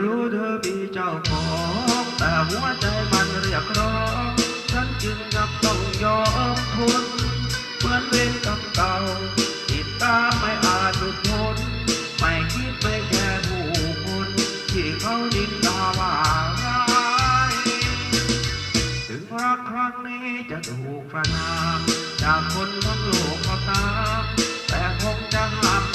รู้เธอมีเจ้าของแต่หัวใจมันเรียกร้อง ฉันจึงจำต้องยอมทนเหมือนเวรกับเก่าติดตามไม่อาจหลุดพ้นไม่คิดไม่แค่ผู้คนที่เขาดินตาว่ารถึงรักครั้งนี้จะถูกประนามจากคนทั้งโลกก็ตามแต่คงจะห้า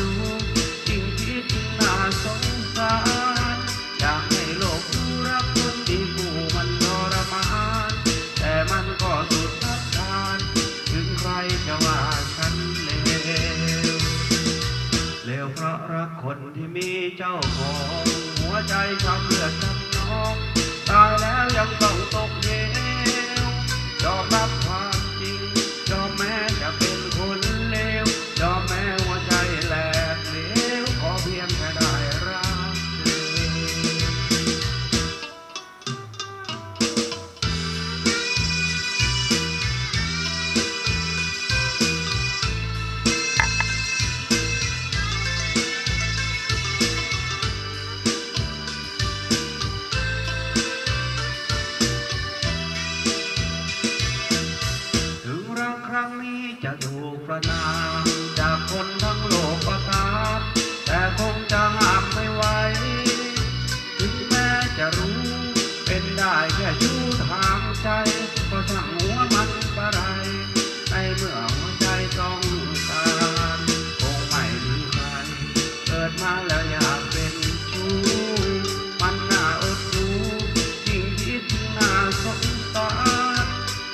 ดสูจริงที่จริงน่าสงสารอยากให้โลกรู้รักคนที่ผู้มันทรมาน แต่มันก็สุดทัดทาน ถึงใครจะว่าฉันเลวเลวเพราะรักคนที่มีเจ้าของ หัวใจช้ำเลือดช้ำนอง ตายแล้วยังต้องตกเหว ได้แค่ชู้ทางใจก็ช่างหัวมันปะไรในเมื่อหัวใจต้องการคงไม่มีใคร เกิดมาแล้วอยากเป็นชู้มันน่าอดดูยิ่งคิดยิ่งน่าสงสาร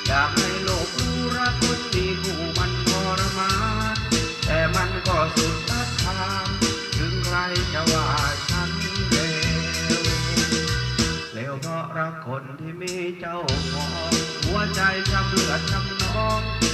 อยากให้โลกรู้รักคนดีผู้มันทรมานแต่มันก็สุ รัคนที่มีเจ้าของหัวใจช้ำเลือดช้ำนอง